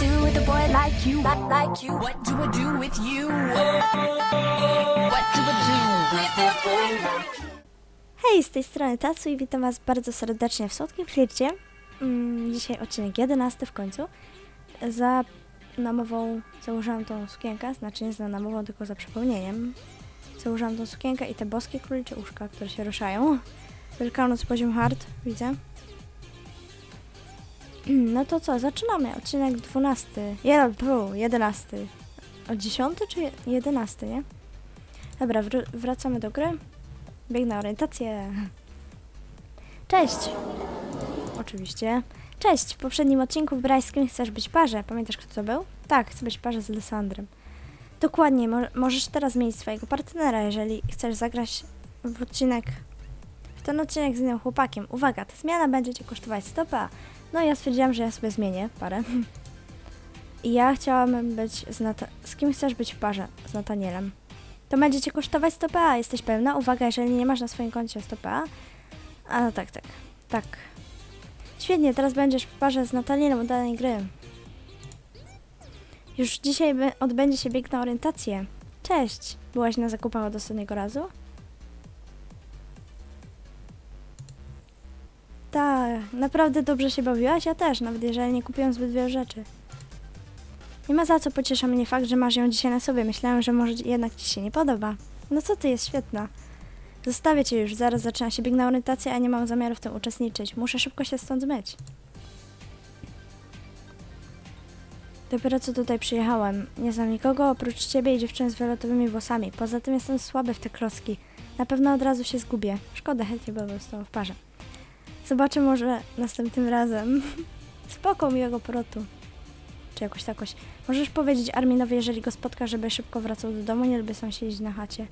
do with a boy like you? Like, you? What do I do with you? What do I do with a boy like you? Hej, z tej strony Tacu i witam Was bardzo serdecznie w Słodkim Flircie. Mm, dzisiaj odcinek 11 w końcu. Za namową założyłam tą sukienkę, znaczy nie za namową, tylko za przypomnieniem. Założyłam tą sukienkę i te boskie królicze uszka, które się ruszają. Wielkanoc poziom hard, widzę. No to co, zaczynamy. Odcinek 12. Jeden, pu, 11. Od 10 czy 11, nie? Dobra, wr- wracamy do gry. Bieg na orientację. Cześć! Oczywiście. Cześć! W poprzednim odcinku wybrałeś z kim chcesz być parze. Pamiętasz kto to był? Tak, chcę być parze z Lysandrem. Dokładnie, mo- możesz teraz zmienić swojego partnera, jeżeli chcesz zagrać w odcinek ten odcinek z innym chłopakiem. Uwaga, ta zmiana będzie Cię kosztować stopa. No i ja stwierdziłam, że ja sobie zmienię parę. I ja chciałabym być z Nata- Z kim chcesz być w parze? Z Natanielem. To będzie Cię kosztować 100 PA. Jesteś pewna? Uwaga, jeżeli nie masz na swoim koncie 100 PA. A no tak, tak. Tak. Świetnie, teraz będziesz w parze z Natanielem od danej gry. Już dzisiaj odbędzie się bieg na orientację. Cześć! Byłaś na zakupach od ostatniego razu? Tak, naprawdę dobrze się bawiłaś? Ja też, nawet jeżeli nie kupiłam zbyt wielu rzeczy. Nie ma za co pociesza mnie fakt, że masz ją dzisiaj na sobie. Myślałam, że może jednak ci się nie podoba. No co ty, jest świetna. Zostawię cię już, zaraz zaczyna się bieg na orientację, a nie mam zamiaru w tym uczestniczyć. Muszę szybko się stąd zmyć. Dopiero co tutaj przyjechałem. Nie znam nikogo oprócz ciebie i dziewczyny z fioletowymi włosami. Poza tym jestem słaby w te kloski. Na pewno od razu się zgubię. Szkoda, chętnie byłbym z w parze. Zobaczę może następnym razem. Spoko, miłego porotu. Czy jakoś takoś. Możesz powiedzieć Arminowi, jeżeli go spotka, żeby szybko wracał do domu, nie lubię sam siedzieć na chacie.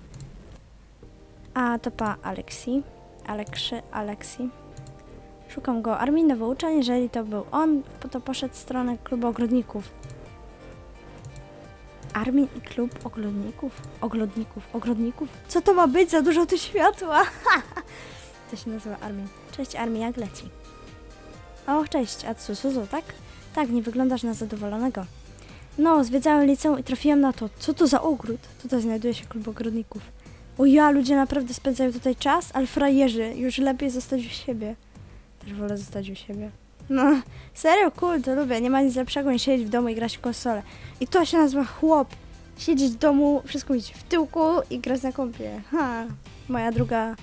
A to pa Aleksi. Alekszy, Aleksi. Szukam go. Armin nowy uczeń, jeżeli to był on, to poszedł w stronę klubu ogrodników. Armin i klub ogrodników? Ogrodników, ogrodników? Co to ma być? Za dużo tu światła! to się nazywa Armin. Cześć Armin, jak leci? O, cześć, a co, Suzu, tak? Tak, nie wyglądasz na zadowolonego. No, zwiedzałem liceum i trafiłem na to. Co to za ogród? Tutaj znajduje się klub ogrodników. O ja, ludzie naprawdę spędzają tutaj czas, ale frajerzy, już lepiej zostać u siebie. Też wolę zostać u siebie. No, serio, cool, to lubię. Nie ma nic lepszego niż siedzieć w domu i grać w konsolę. I to się nazywa chłop. Siedzieć w domu, wszystko mieć w tyłku i grać na kompie. Ha, moja druga...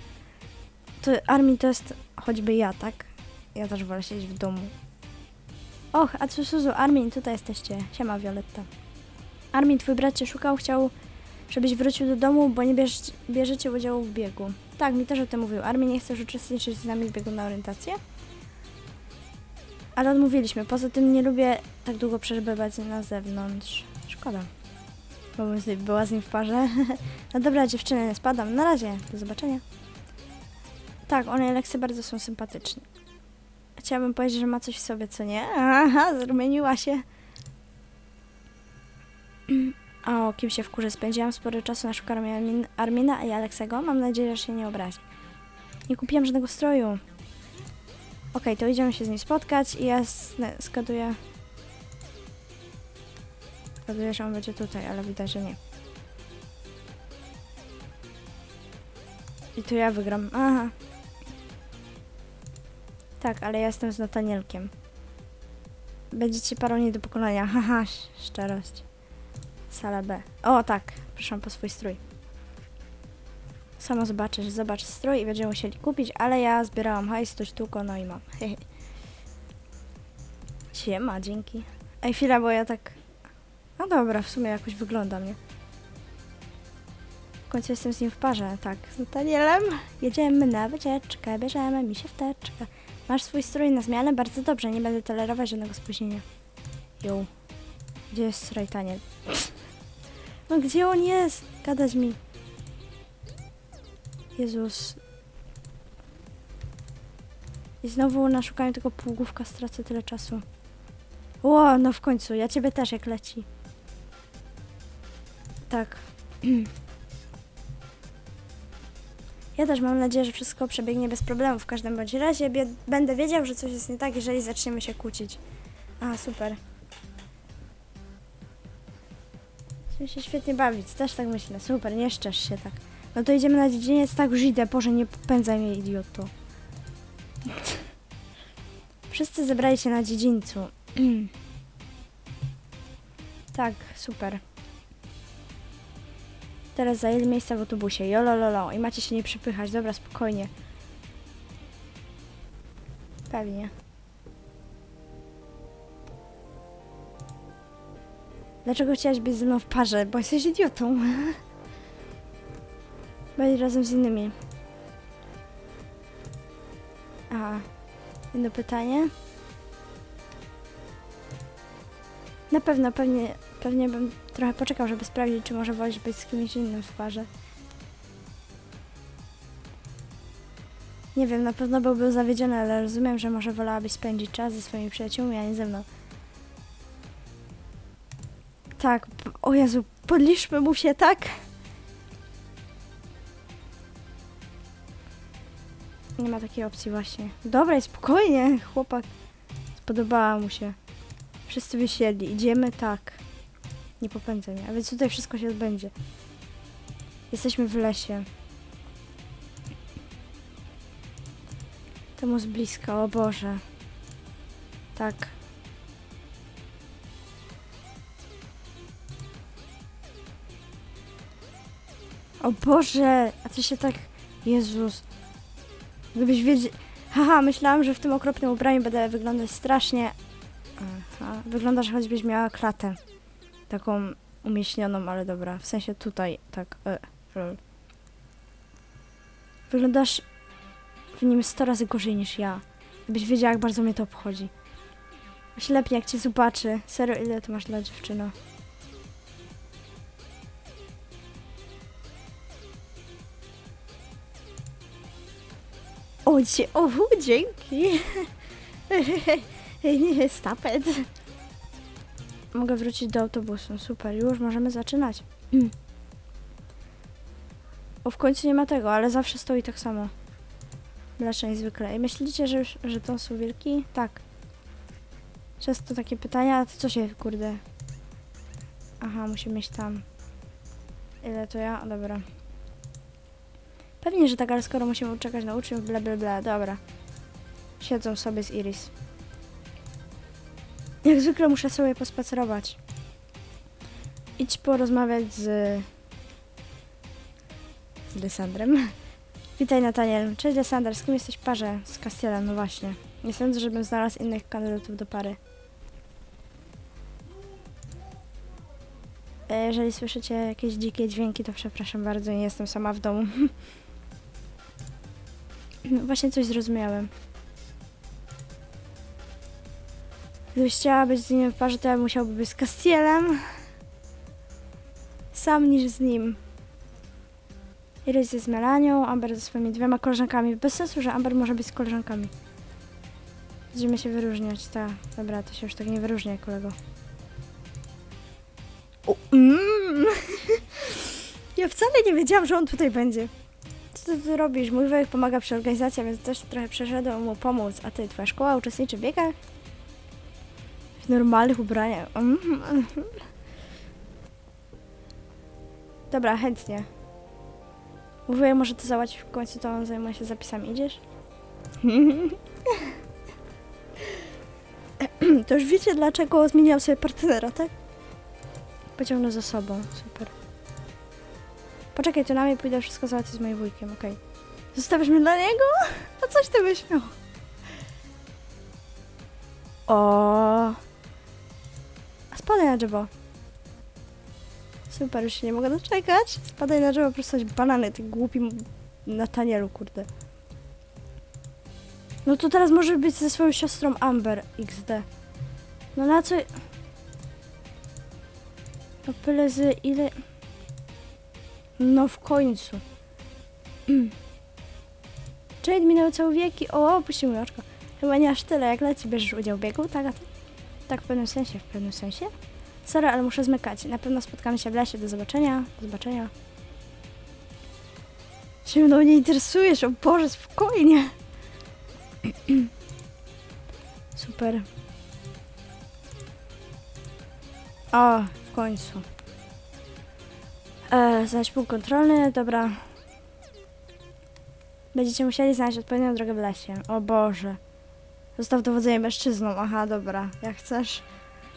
To Armin to jest choćby ja, tak? Ja też wolę siedzieć w domu. Och, a co Suzu, Armin, tutaj jesteście. Siema, Violetta. Armin, twój brat cię szukał, chciał, żebyś wrócił do domu, bo nie bierz, bierzecie udziału w biegu. Tak, mi też o tym mówił. Armin, nie chcesz uczestniczyć z nami w biegu na orientację? Ale odmówiliśmy. Poza tym nie lubię tak długo przebywać na zewnątrz. Szkoda. Bo bym była z nim w parze. no dobra, dziewczyny, spadam. Na razie. Do zobaczenia. Tak, one Aleksy bardzo są sympatyczne. Chciałabym powiedzieć, że ma coś w sobie, co nie? Aha, zmieniła się. O, kim się wkurzę? Spędziłam sporo czasu na szukaniu Armin, Armina i Aleksego. Mam nadzieję, że się nie obrazi. Nie kupiłam żadnego stroju. Okej, to idziemy się z nim spotkać i ja skaduję... Skaduję, że on będzie tutaj, ale widać, że nie. I tu ja wygram. Aha. Tak, ale ja jestem z Natanielkiem. Będziecie parą nie do pokonania. Haha, sz- szczerość. Sala B. O, tak. Proszę po swój strój. Samo zobaczysz, zobacz strój i będziemy musieli kupić, ale ja zbierałam hajs, to sztuko, no i mam. Siema, dzięki. Ej, chwila, bo ja tak... No dobra, w sumie jakoś wygląda mnie. W końcu jestem z nim w parze, tak. Z Natanielem jedziemy na wycieczkę, bierzemy mi się wteczkę. Masz swój strój na zmianę? Bardzo dobrze, nie będę tolerować żadnego spóźnienia. Jo. Gdzie jest strój Taniel? No gdzie on jest? Gadać mi. Jezus. I znowu na szukaniu tego półgłówka stracę tyle czasu. Ło, no w końcu, ja ciebie też jak leci. Tak. Ja też mam nadzieję, że wszystko przebiegnie bez problemu. W każdym bądź razie będę wiedział, że coś jest nie tak, jeżeli zaczniemy się kłócić. A, super. Chcemy się świetnie bawić, też tak myślę. Super, nie szczesz się tak. No to idziemy na dziedziniec, tak już idę. Boże, nie popędzaj mnie, idioto. Wszyscy zebrali się na dziedzińcu. tak, super. Teraz zajęli miejsca w autobusie. Jolololo. I macie się nie przypychać. Dobra, spokojnie. Pewnie. Dlaczego chciałaś być ze mną w parze? Bo jesteś idiotą. Być razem z innymi. A, jedno pytanie. Na pewno, pewnie, pewnie bym trochę poczekał, żeby sprawdzić, czy może wolisz być z kimś innym w parze. Nie wiem, na pewno byłby zawiedziony, ale rozumiem, że może wolałabyś spędzić czas ze swoimi przyjaciółmi, a nie ze mną. Tak, o Jezu, podliczmy mu się, tak? Nie ma takiej opcji właśnie. Dobra, spokojnie, chłopak. Spodobała mu się. Wszyscy wysiedli, idziemy, tak. Nie popędzaj mnie, a więc tutaj wszystko się odbędzie. Jesteśmy w lesie. Temu z bliska, o Boże. Tak. O Boże, a ty się tak... Jezus. Gdybyś wiedział... Haha, myślałam, że w tym okropnym ubraniu będę wyglądać strasznie... Aha, wyglądasz choćbyś miała klatę. Taką umieśnioną, ale dobra. W sensie tutaj, tak. E, lol. Wyglądasz w nim 100 razy gorzej niż ja. Gdybyś wiedziała, jak bardzo mnie to obchodzi. Ślepnie, jak cię zobaczy. Serio, ile ty masz lat, dziewczyno? O, dzie- o dzięki. Stapet. Mogę wrócić do autobusu. Super, już możemy zaczynać. O, w końcu nie ma tego, ale zawsze stoi tak samo. Mlecznej zwykle. I myślicie, że, już, że to są wilki? Tak. Często takie pytania, a co się, kurde... Aha, musimy mieć tam. Ile to ja? O, dobra. Pewnie, że tak, ale skoro musimy czekać na uczniów, bla bla bla, dobra. Siedzą sobie z Iris. Jak zwykle muszę sobie pospacerować. Idź porozmawiać z... Lysandrem. Witaj Nataniel. Cześć Lysander, z kim jesteś w parze? Z Castielem, no właśnie. Nie sądzę, żebym znalazł innych kandydatów do pary. E, Jeżeli słyszycie jakieś dzikie dźwięki, to przepraszam bardzo, nie jestem sama w domu. Właśnie coś zrozumiałem. Gdybyś chciała być z nim w parze, to ja musiałby być z Castielem. Sam niż z nim. Iris jest z Melanią, Amber ze swoimi dwiema koleżankami. Bez sensu, że Amber może być z koleżankami. Będziemy się wyróżniać, tak. Dobra, to się już tak nie wyróżnia, kolego. O, mm. ja wcale nie wiedziałam, że on tutaj będzie. Co ty tu robisz? Mój wujek pomaga przy organizacji, więc też trochę przeszedłem mu pomóc. A ty, twoja szkoła uczestniczy w biegach? W normalnych ubraniach. Mm. Dobra, chętnie. Mówię, może to załatwić w końcu, to on zajmuje się zapisami. Idziesz? to już wiecie, dlaczego zmieniłam sobie partnera, tak? Pociągnę za sobą. Super. Poczekaj, to na mnie pójdę wszystko załatwić z moim wujkiem, okej. Zostawisz mnie dla niego? A coś ty byś miał. O. Spadaj na drzewo. Super, już się nie mogę doczekać. Spadaj na drzewo, coś banany, ty głupi Natanielu, kurde. No to teraz może być ze swoją siostrą Amber XD. No na co... No pyle z ile... No w końcu. Jade minęły całe wieki. O, opuścił oczko. Chyba nie aż tyle, jak leci bierzesz udział w biegu, tak? A ty? Tak w pewnym sensie, w pewnym sensie. Sorry, ale muszę zmykać. Na pewno spotkamy się w lesie. Do zobaczenia. Do zobaczenia. Się mną nie interesujesz, o Boże, spokojnie. Super. O, w końcu. E, znaleźć punkt kontrolny, dobra. Będziecie musieli znaleźć odpowiednią drogę w lesie. O Boże. Zostaw dowodzenie mężczyzną. Aha, dobra. Jak chcesz.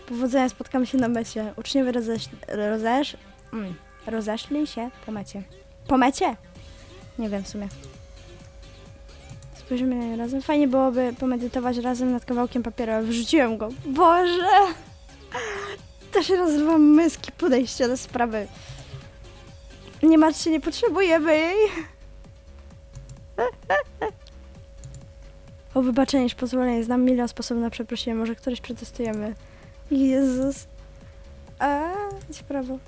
Powodzenia, spotkamy się na mecie. Uczniowie rozesz... rozesz... Mm, rozeszli się po mecie. Po mecie? Nie wiem w sumie. Spojrzymy na nie razem. Fajnie byłoby pomedytować razem nad kawałkiem papieru. Wrzuciłem go. Boże! To się nazywa myski podejście do sprawy. Nie martw się, nie potrzebujemy jej. O wybaczenie, już pozwolenie. Znam milion sposobów na przeprosiny. Może któryś przetestujemy. Jezus. A, idź w prawo.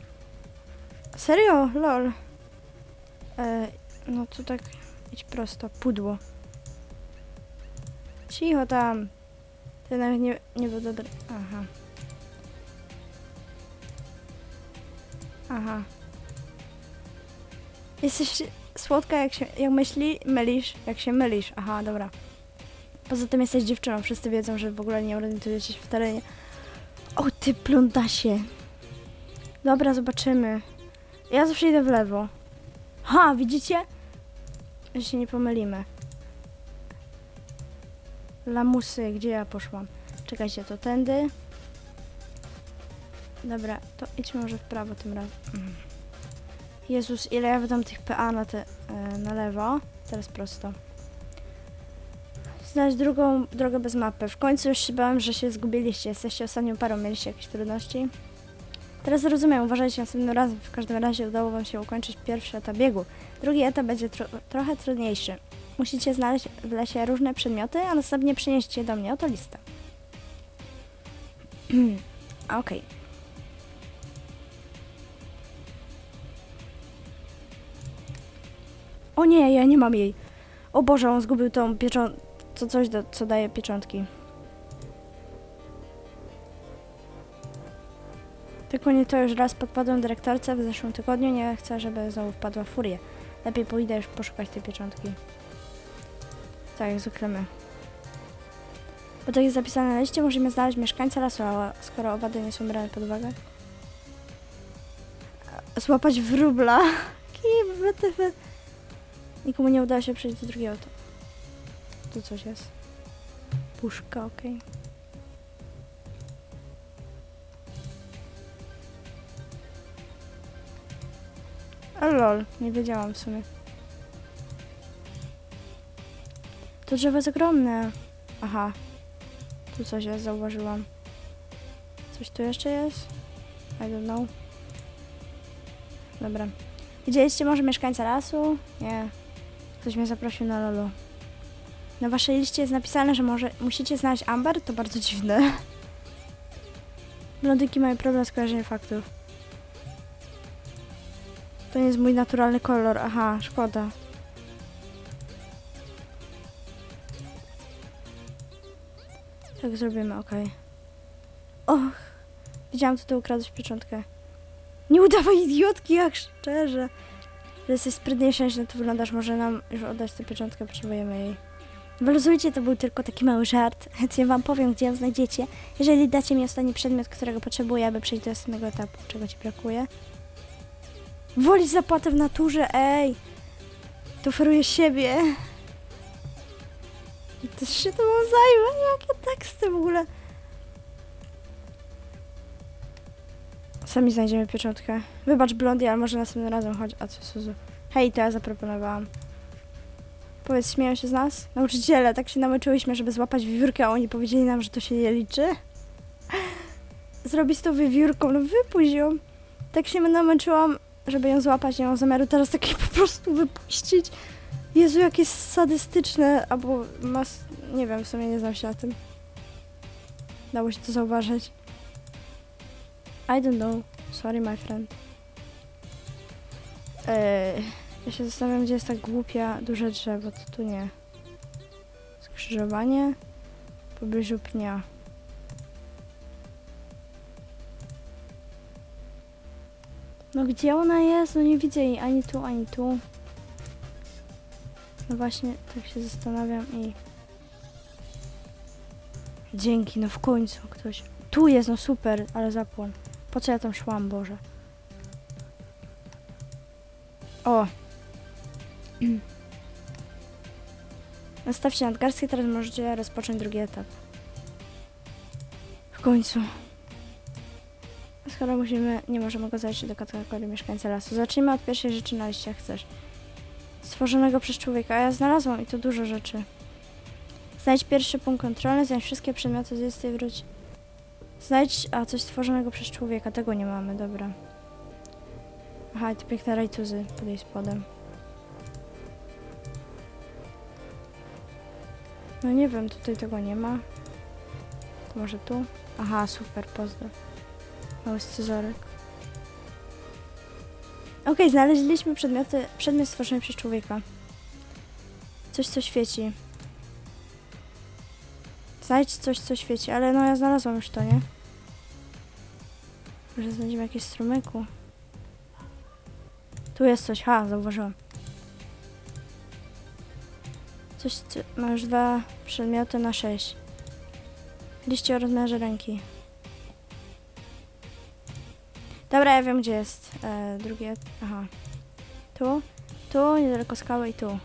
Serio? Lol. E, no to tak idź prosto. Pudło. Cicho tam. To nawet nie, nie był dobry. Aha. Aha. Jesteś słodka jak się, jak myśli, mylisz, jak się mylisz. Aha, dobra. Poza tym jesteś dziewczyną, wszyscy wiedzą, że w ogóle nie orientujecie się w terenie. O ty plądasie. Dobra, zobaczymy. Ja zawsze idę w lewo. Ha, widzicie? Że się nie pomylimy. Lamusy, gdzie ja poszłam? Czekajcie, to tędy. Dobra, to idźmy może w prawo tym razem. Mhm. Jezus, ile ja wydam tych PA na, te, e, na lewo. Teraz prosto. Znaleźć drugą drogę bez mapy. W końcu już się bałem, że się zgubiliście. Jesteście ostatnią parą, mieliście jakieś trudności? Teraz rozumiem, uważajcie następnym razem. W każdym razie udało wam się ukończyć pierwszy etap biegu. Drugi etap będzie tro trochę trudniejszy. Musicie znaleźć w lesie różne przedmioty, a następnie przynieść je do mnie. Oto lista. Okej. O nie, ja nie mam jej. O Boże, on zgubił tą pieczą... To coś, do, co daje pieczątki. Tylko nie to już raz podpadłem dyrektorce w zeszłym tygodniu. Nie chcę, żeby znowu wpadła w furię. Lepiej pójdę już poszukać tej pieczątki. Tak, zwykle my. Bo to jest zapisane na liście, musimy znaleźć mieszkańca lasu, skoro owady nie są brane pod uwagę. Złapać wróbla. Nikomu nie udało się przejść do drugiego. Tu coś jest. Puszka, okej. A lol, nie wiedziałam w sumie. To drzewo jest ogromne. Aha. Tu coś jest, zauważyłam. Coś tu jeszcze jest? I don't know. Dobra. Widzieliście może mieszkańca lasu? Nie. Ktoś mnie zaprosił na lolu. Na waszej liście jest napisane, że może musicie znaleźć Amber? To bardzo dziwne. Blondynki mają problem z kojarzeniem faktów. To nie jest mój naturalny kolor. Aha, szkoda. Tak zrobimy, okej. Och, widziałam, co ty ukradłeś pieczątkę. Nie udawaj idiotki, jak szczerze. Że jesteś sprytniejsza niż na to wyglądasz. Może nam już oddać tę pieczątkę, potrzebujemy jej. Wyluzujcie, to był tylko taki mały żart. Chętnie wam powiem, gdzie ją znajdziecie. Jeżeli dacie mi ostatni przedmiot, którego potrzebuję, aby przejść do następnego etapu, czego ci brakuje. Wolisz zapłatę w naturze, ej! To oferuję siebie. To się to zajmę, jakie teksty w ogóle. Sami znajdziemy pieczątkę. Wybacz Blondie, ale może następnym razem chodź. A co, Suzu? Hej, to ja zaproponowałam. Powiedz, śmieją się z nas? Nauczyciele, tak się namęczyłyśmy, żeby złapać wiewiórkę, a oni powiedzieli nam, że to się nie liczy? Zrobić tą wiewiórką, no wypuść ją. Tak się namęczyłam, żeby ją złapać, nie mam zamiaru teraz takiej po prostu wypuścić. Jezu, jakie sadystyczne, albo mas... Nie wiem, w sumie nie znam się na tym. Dało się to zauważyć. I don't know. Sorry, my friend. Eee, ja się zastanawiam, gdzie jest ta głupia duże drzewo. To tu nie. Skrzyżowanie w pobliżu pnia. No gdzie ona jest? No nie widzę jej ani tu, ani tu. No właśnie, tak się zastanawiam i... Dzięki, no w końcu ktoś... Tu jest, no super, ale zapłon. Po co ja tam szłam, Boże? O! Nastawcie nadgarstki, teraz możecie rozpocząć drugi etap. W końcu. Skoro musimy, nie możemy go zajść do kategorii mieszkańca lasu. Zacznijmy od pierwszej rzeczy na liście, chcesz. Stworzonego przez człowieka, a ja znalazłam i to dużo rzeczy. Znajdź pierwszy punkt kontrolny, znajdź wszystkie przedmioty z listy i wróć. Znajdź, a coś stworzonego przez człowieka, tego nie mamy, dobra. Aha, i te piękne rajtuzy pod jej spodem. No nie wiem, tutaj tego nie ma. To może tu? Aha, super, pozdro. Mały scyzorek. Okej, znaleźliśmy przedmioty, przedmiot stworzony przez człowieka. Coś, co świeci. Znajdź coś, co świeci, ale no ja znalazłam już to, nie? Może znajdziemy jakieś strumyku. Tu jest coś, ha, zauważyłam. Coś, co, masz dwa przedmioty na sześć. Liście o rozmiarze ręki. Dobra, ja wiem gdzie jest e, drugie. Aha. Tu, tu, niedaleko skały i tu.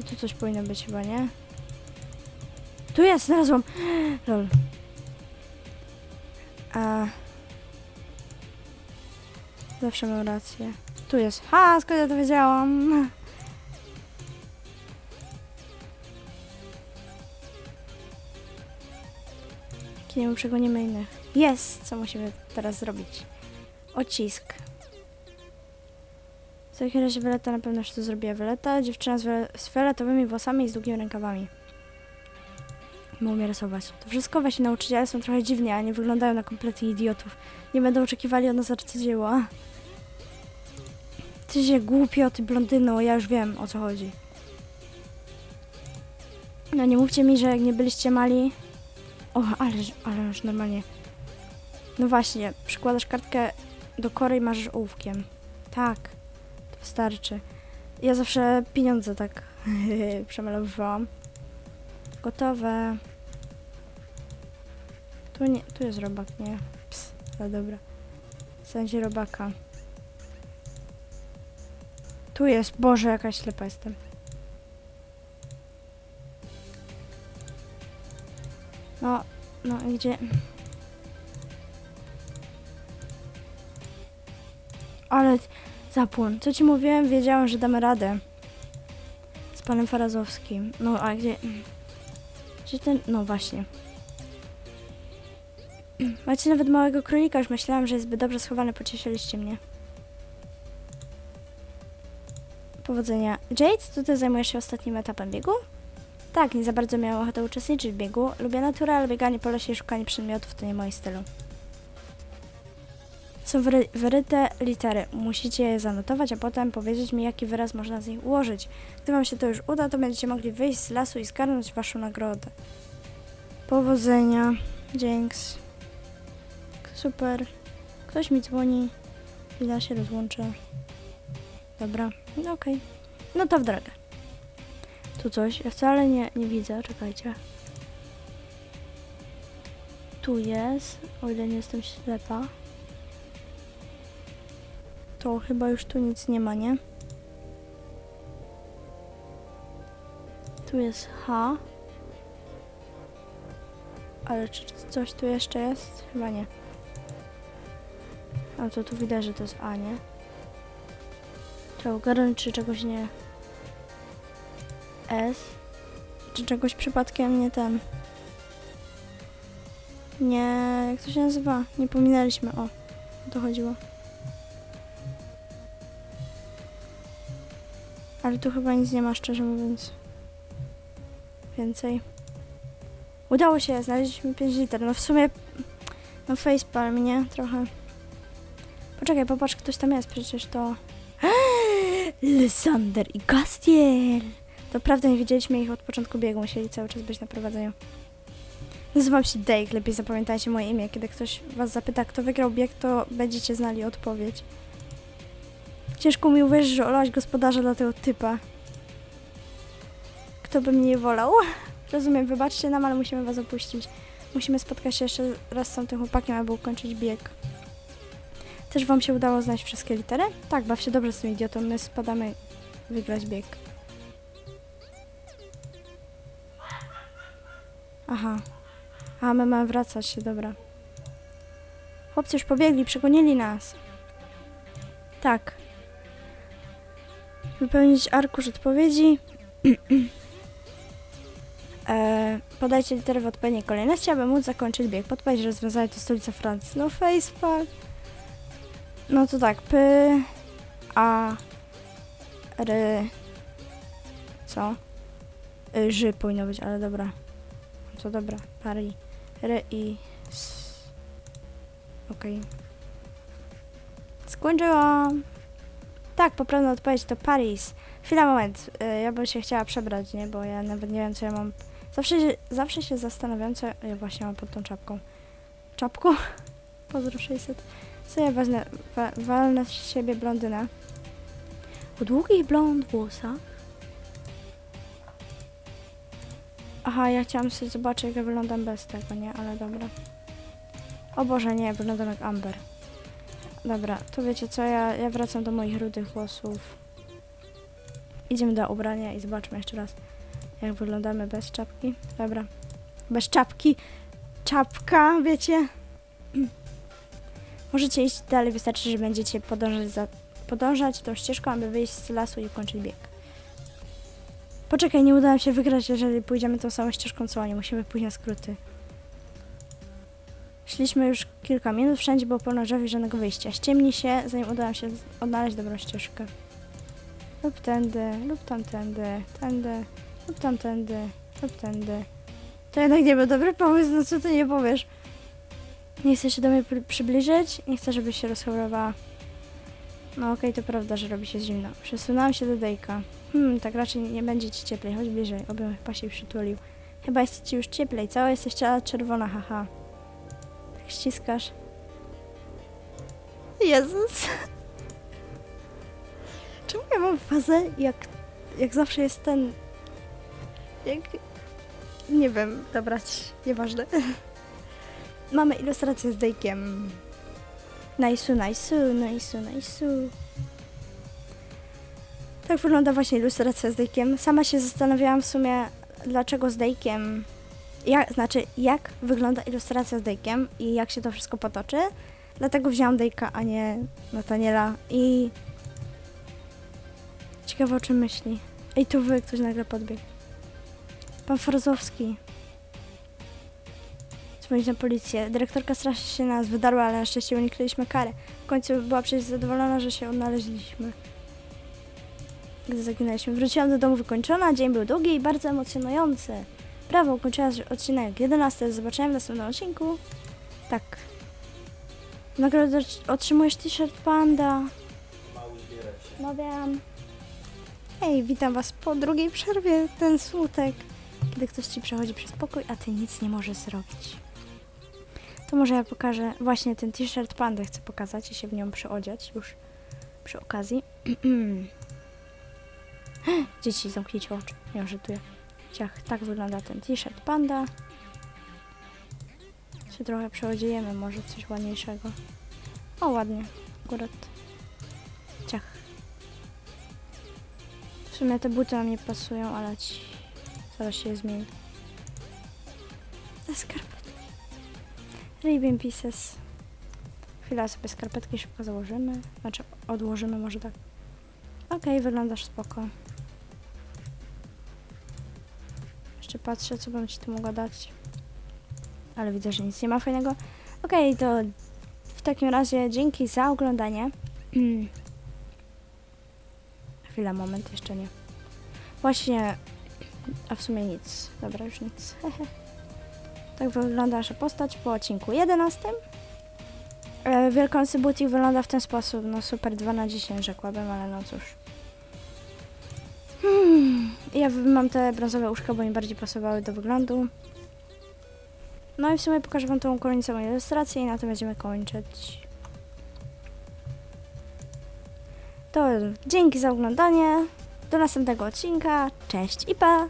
I tu coś powinno być chyba, nie? Tu jest, znalazłam! Lol. A... Zawsze mam rację. Tu jest. Ha, skąd ja to wiedziałam? Kiedy przegonimy innych. Jest! Co musimy teraz zrobić? Ocisk. W takim razie Violeta na pewno już to zrobiła. Violeta, dziewczyna z, z fioletowymi włosami i z długimi rękawami. Nie umie rysować. To wszystko wasi nauczyciele są trochę dziwni, a nie wyglądają na kompletnie idiotów. Nie będą oczekiwali od nas arcydzieła. Ty się głupio, ty blondyno, ja już wiem o co chodzi. No nie mówcie mi, że jak nie byliście mali... O, ale, ale już normalnie... No właśnie, przykładasz kartkę do kory i masz ołówkiem. Tak, to wystarczy. Ja zawsze pieniądze tak przemalowywałam. Gotowe. Tu nie, tu jest robak, nie? Ps, ale dobra. Sędzie robaka. Tu jest, Boże, jakaś ślepa jestem. No, no, gdzie? Ale zapłon. Co ci mówiłem? Wiedziałem, że damy radę. Z panem Farazowskim. No, a gdzie... Gdzie ten... No właśnie. Macie nawet małego królika, już myślałam, że jest zbyt dobrze schowany, pocieszyliście mnie. Powodzenia. Jade, ty zajmujesz się ostatnim etapem biegu? Tak, nie za bardzo miałam ochotę uczestniczyć w biegu. Lubię naturę, ale bieganie po lesie i szukanie przedmiotów to nie moje stylu. Są wyry wyryte litery. Musicie je zanotować, a potem powiedzieć mi, jaki wyraz można z nich ułożyć. Gdy wam się to już uda, to będziecie mogli wyjść z lasu i zgarnąć waszą nagrodę. Powodzenia. Dzięks. Super. Ktoś mi dzwoni. Chwila się rozłączę. Dobra, no okej. No to w drogę. Tu coś. Ja wcale nie, nie widzę. Czekajcie. Tu jest. O ile nie jestem ślepa. To chyba już tu nic nie ma, nie? Tu jest H. Ale czy coś tu jeszcze jest? Chyba nie. A to tu widać, że to jest A, nie? Trzeba ogarnąć, czy czegoś nie... S. Czy czegoś przypadkiem nie ten... Nie... Jak to się nazywa? Nie pominęliśmy. O, o to chodziło. Ale tu chyba nic nie ma, szczerze mówiąc. Więcej. Udało się, znaleźliśmy 5 liter. No w sumie... No facepalm, nie? Trochę. Poczekaj, popatrz, ktoś tam jest, przecież to... Lysander i Gastiel! To prawda, nie widzieliśmy ich od początku biegu, musieli cały czas być na prowadzeniu. Nazywam się Dave, lepiej zapamiętajcie moje imię. Kiedy ktoś was zapyta, kto wygrał bieg, to będziecie znali odpowiedź. Ciężko mi uwierzyć, że olałaś gospodarza dla tego typa. Kto by mnie nie wolał? Rozumiem, wybaczcie nam, ale musimy was opuścić. Musimy spotkać się jeszcze raz z tamtym chłopakiem, aby ukończyć bieg. Też wam się udało znaleźć wszystkie litery? Tak, baw się dobrze z tym idiotą. My spadamy wygrać bieg. Aha. A, my mamy wracać się, dobra. Chłopcy już pobiegli, przegonili nas. Tak. Wypełnić arkusz odpowiedzi. e, podajcie litery w odpowiedniej kolejności, aby móc zakończyć bieg. Podpowiedź rozwiązanie to stolica Francji. No facepack. No to tak, P, A, R, co? Y, Ż powinno być, ale dobra. To dobra, Paris. R, I. Okej. Skończyłam. Tak, poprawna odpowiedź to Paris. Chwila, moment. Y, Ja bym się chciała przebrać, nie? Bo ja nawet nie wiem, co ja mam. Zawsze, zawsze się zastanawiam, co ja właśnie mam pod tą czapką. Czapką? Pozdro 600. Co ja wezmę? Wa walnę z siebie blondynę. O długich blond włosach. Aha, ja chciałam sobie zobaczyć, jak ja wyglądam bez tego, nie? Ale dobra. O Boże, nie, wyglądam jak Amber. Dobra, to wiecie co, ja, ja wracam do moich rudych włosów. Idziemy do ubrania i zobaczmy jeszcze raz, jak wyglądamy bez czapki. Dobra. Bez czapki. Czapka, wiecie? Możecie iść dalej, wystarczy, że będziecie podążać, za, podążać tą ścieżką, aby wyjść z lasu i ukończyć bieg. Poczekaj, nie uda nam się wygrać, jeżeli pójdziemy tą samą ścieżką co oni. Musimy pójść na skróty. Szliśmy już kilka minut, wszędzie było pełno drzew i żadnego wyjścia. Ściemni się, zanim uda nam się odnaleźć dobrą ścieżkę. Lub tędy, lub tamtędy, tędy, lub tamtędy, lub tędy. To jednak nie był dobry pomysł, no co ty nie powiesz? Nie chcesz się do mnie przy- przybliżyć? Nie chcę, żebyś się rozchorowała. No okej, to prawda, że robi się zimno. Przesunęłam się do Dejka. Hmm, tak raczej nie będzie ci cieplej. Chodź bliżej, obym chyba się przytulił. Chyba jest ci już cieplej. Cała jesteś cała czerwona, haha. Tak ściskasz. Jezus. Czemu ja mam fazę, jak, jak zawsze jest ten... Jak... Nie wiem, dobra, ci- nieważne. Mamy ilustrację z Dejkiem. Najsu, najsu, najsu, najsu. Tak wygląda właśnie ilustracja z Dejkiem. Sama się zastanawiałam w sumie, dlaczego z Dejkiem. Jak, znaczy, jak wygląda ilustracja z Dejkiem i jak się to wszystko potoczy. Dlatego wzięłam Dejka, a nie Nataniela. I. Ciekawe o czym myśli. Ej, tu wy, ktoś nagle podbiegł. Pan Forzowski. Dzwonić na policję. Dyrektorka strasznie się nas wydarła, ale na szczęście uniknęliśmy kary. W końcu była przecież zadowolona, że się odnaleźliśmy. Gdy zaginęliśmy, wróciłam do domu wykończona. Dzień był długi i bardzo emocjonujący. Brawo, ukończyłaś odcinek 11. Do zobaczenia w następnym odcinku. Tak. Nagrodę otrzymujesz t-shirt panda. No wiem. Hej, witam was po drugiej przerwie. Ten smutek, kiedy ktoś ci przechodzi przez pokój, a ty nic nie możesz zrobić. To może ja pokażę właśnie ten t-shirt pandę chcę pokazać i się w nią przyodziać już przy okazji. Dzieci, zamknijcie oczy. Nie żartuję. Ciach, tak wygląda ten t-shirt panda. Się trochę przeodziejemy, może coś ładniejszego. O, ładnie. Akurat. Ciach. W sumie te buty nam nie pasują, ale ci... zaraz się je zmieni. Te skarpetki. Ribbon Pieces. Chwila sobie skarpetki szybko założymy. Znaczy odłożymy może tak. Okej, wyglądasz spoko. Jeszcze patrzę, co bym ci tu mogła dać. Ale widzę, że nic nie ma fajnego. Okej, to w takim razie dzięki za oglądanie. Chwila, moment, jeszcze nie. Właśnie, a w sumie nic. Dobra, już nic. tak wygląda nasza postać po odcinku 11. E, Wielkonocy butik wygląda w ten sposób. No super, 2 na 10 rzekłabym, ale no cóż. Hmm. Ja mam te brązowe uszka, bo mi bardziej pasowały do wyglądu. No i w sumie pokażę wam tą końcową ilustrację i na tym będziemy kończyć. To dzięki za oglądanie. Do następnego odcinka. Cześć i pa!